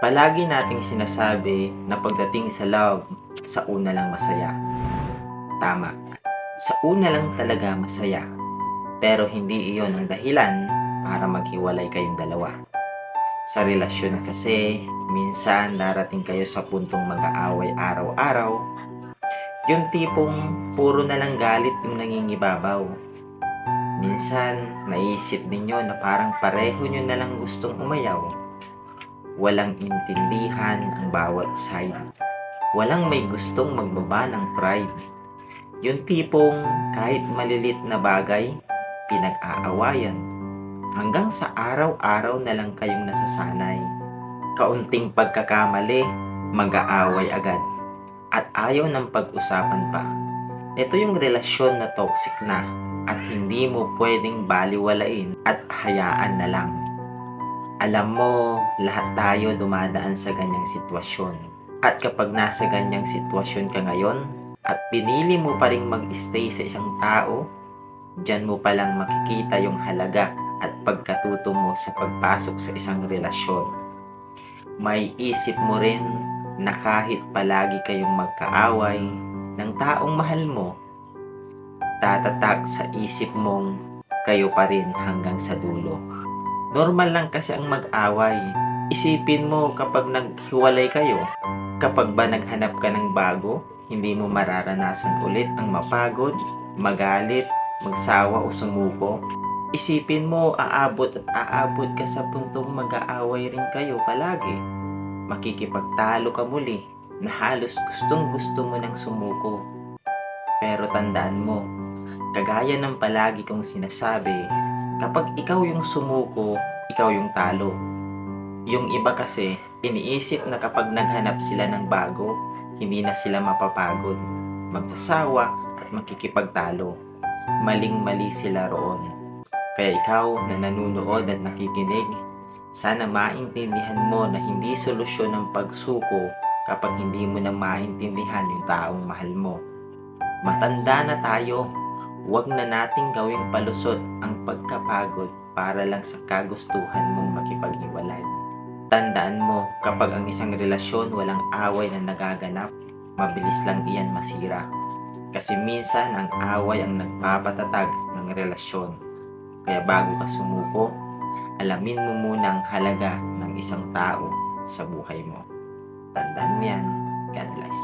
Palagi nating sinasabi na pagdating sa love, sa una lang masaya. Tama. Sa una lang talaga masaya. Pero hindi iyon ang dahilan para maghiwalay kayong dalawa. Sa relasyon kasi, minsan darating kayo sa puntong mag-aaway araw-araw. Yung tipong puro na lang galit yung nangingibabaw. Minsan, naisip ninyo na parang pareho nyo na lang gustong umayaw. Walang intindihan ang bawat side. Walang may gustong magbaba ng pride. Yung tipong kahit malilit na bagay, pinag-aawayan. Hanggang sa araw-araw na lang kayong nasasanay. Kaunting pagkakamali, mag-aaway agad. At ayaw ng pag-usapan pa. Ito yung relasyon na toxic na at hindi mo pwedeng baliwalain at hayaan na lang. Alam mo, lahat tayo dumadaan sa ganyang sitwasyon. At kapag nasa ganyang sitwasyon ka ngayon, at pinili mo pa rin mag-stay sa isang tao, dyan mo palang makikita yung halaga at pagkatuto mo sa pagpasok sa isang relasyon. May isip mo rin na kahit palagi kayong magkaaway ng taong mahal mo, tatatak sa isip mong kayo pa rin hanggang sa dulo. Normal lang kasi ang mag-away. Isipin mo kapag naghiwalay kayo, kapag ba naghanap ka ng bago, hindi mo mararanasan ulit ang mapagod, magalit, magsawa o sumuko. Isipin mo, aabot at aabot ka sa puntong mag-aaway rin kayo palagi. Makikipagtalo ka muli na halos gustong gusto mo ng sumuko. Pero tandaan mo, kagaya ng palagi kong sinasabi, kapag ikaw yung sumuko, ikaw yung talo. Yung iba kasi, iniisip na kapag naghanap sila ng bago, hindi na sila mapapagod, magsasawa at makikipagtalo. Maling-mali sila roon. Kaya ikaw na nanunood at nakikinig, sana maintindihan mo na hindi solusyon ang pagsuko kapag hindi mo na maintindihan yung taong mahal mo. Matanda na tayo, huwag na nating gawing palusot ang pagkapagod para lang sa kagustuhan mong makipaghiwalay. Tandaan mo, kapag ang isang relasyon walang away na nagaganap, mabilis lang iyan masira. Kasi minsan ang away ang nagpapatatag ng relasyon. Kaya bago ka sumuko, alamin mo muna ang halaga ng isang tao sa buhay mo. Tandaan mo yan. God bless.